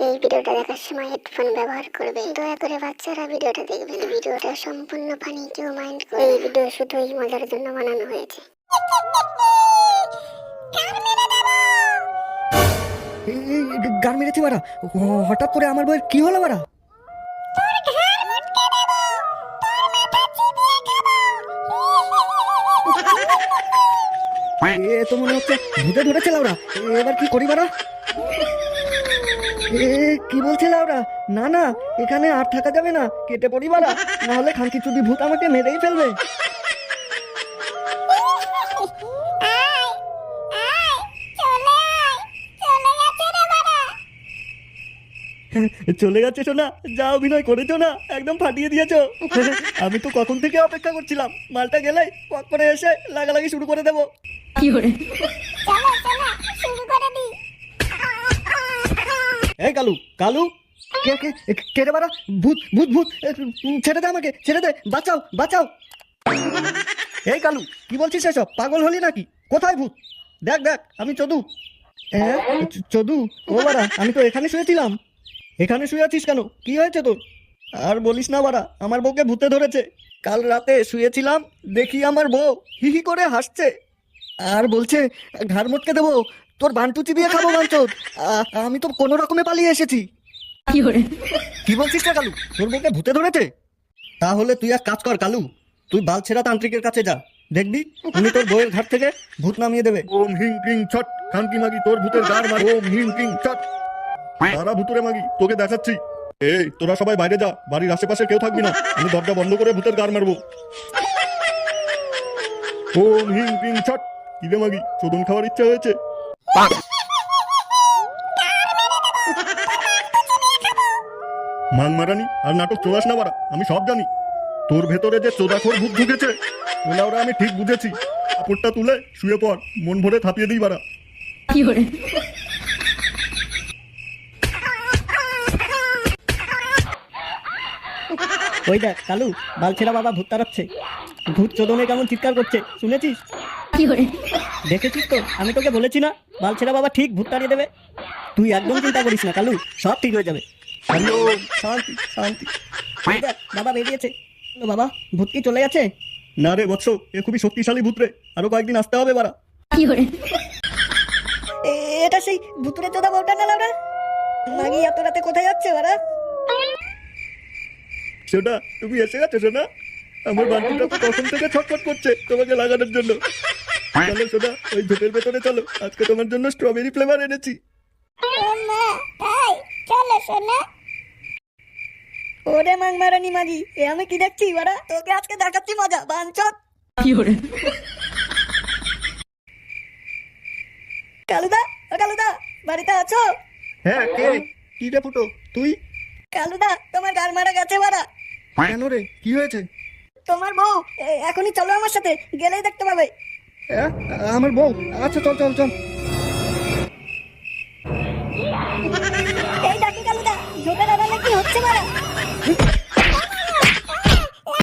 এই ভিডিওটা দেখার সময় হেডফোন ব্যবহার করবে দয়া করে বাচ্চারা ভিডিওটা দেখবেন ভিডিওটা সম্পূর্ণ ফানি কেউ মাইন্ড করে এই ভিডিও শুধুই মজার জন্য বানানো হয়েছে এই, এই, গান মেরেছি বাড়া হঠাৎ করে আমার বইয়ের কি হলো বাড়া এ তো মনে হচ্ছে ভূতে ধরেছে লাউরা এবার কি করি বাড়া এ কি বলছে লাউরা? না না এখানে আর থাকা যাবে না কেটে পড়ি বাড়া। না হলে খানকি চুদি ভূত আমাকে মেরেই ফেলবে। চলে গেছে শোনা যা অভিনয় করেছ না একদম ফাটিয়ে দিয়েছ। আমি তো কখন থেকে অপেক্ষা করছিলাম মালটা গেলে পক করে এসে লাগালাগি শুরু করে দেবো। এই কালু কালু? কে কে কে রে বাড়া? ভূত ভূত ভূত। ছেড়ে দে আমাকে, ছেড়ে দে। বাঁচাও বাঁচাও। এই কালু, কি বলছিস এসব? পাগল হলি নাকি? কোথায় ভূত? দেখ দেখ, আমি চদু। হ্যাঁ চদু? ও বাড়া, আমি তো এখানে শুয়েছিলাম। এখানে শুয়ে আছিস কেন? কি হয়েছে তোর? আর বলিস না বাড়া, আমার বউকে ভূতে ধরেছে। কাল রাতে শুয়েছিলাম, দেখি আমার বউ। হি হি করে হাসছে। আর বলছে, ঘাড় মটকে দেবো। তোর বান্টু চিবিয়ে খাব বাঞ্চোদ। আমি তো কোনো রকমে পালিয়ে এসেছি। কি বলছিস না কালু? তোর বউকে ভূতে ধরেছে? তাহলে তুই এক কাজ কর কালু। তুই বালছেরা তান্ত্রিকের কাছে যা। দেখবি উনি তোর বউয়ের ঘাট থেকে ভূত নামিয়ে দেবে। ওম হিং ক্রিং ছট খানকি মাগি তোর ভূতের গার মার। ওম হিং ক্রিং ছট। তারা ভূতুরে মাগি তোকে দেখাচ্ছি। এই তোরা সবাই বাইরে যা। বাড়ির আশেপাশে কেউ থাকবি না। আমি দরজা বন্ধ করে ভূতের গার মারবো। ওম হিং কিং ছট। কিরে মাগি চোদন খাওয়ার ইচ্ছা হয়েছে? মান মারানি আর নাটক চোদাস না বাড়া আমি সব জানি। তোর ভেতরে যে চোদাখোর ভূত ঢুকেছে ওলা ওরা আমি ঠিক বুঝেছি। কাপড়টা তুলে শুয়ে পড় মন ভরে থাপিয়ে দিই বাড়া। ওই দেখ কালু বালছেরা বাবা ভূত তাড়াচ্ছে। ভূত চোদনে কেমন চিৎকার করছে শুনেছিস? দেখেছিস তো? আমি তোকে বলেছি না বালছেরা বাবা ঠিক ভূত তাড়িয়ে দেবে। তুই একদম চিন্তা করিস না কালু সব ঠিক হয়ে যাবে। শান্তি শান্তি। বাবা বেরিয়েছে। বাবা ভূত কি চলে গেছে? না রে বৎস এ খুবই শক্তিশালী ভূত রে। আরও কয়েকদিন আসতে হবে বাড়া। এ- এটা সেই ভুতুরে চোদা বউটা না লাউরা? মাগি এত রাতে কোথায় যাচ্ছে ওরা সেটা তুমি এসে গেছো সোনা? আমার বান্টুটা তো তখন থেকে ছটফট করছে তোমাকে লাগানোর জন্য। চলো সোনা ওই ঝোপের ভেতরে চলো। আজকে তোমার জন্য স্ট্রবেরি ফ্লেভার এনেছি। ওরে মাং মারানি মাগি এ আমি কি দেখছি ওরা তোকে আজকে দেখাচ্ছি মজা বাঞ্চত। কালুদা ও কালুদা বাড়িতে আছো? হ্যাঁ কে? কি রে ফুটো তুই? কালুদা তোমার গাল মারা গেছে বাড়া। কেন রে কি হয়েছে? তোমার বউ এখনই চলো আমার সাথে গেলেই দেখতে পাবে। আমার বউ। আচ্ছা চল চল চল। এই কি হচ্ছে বাড়া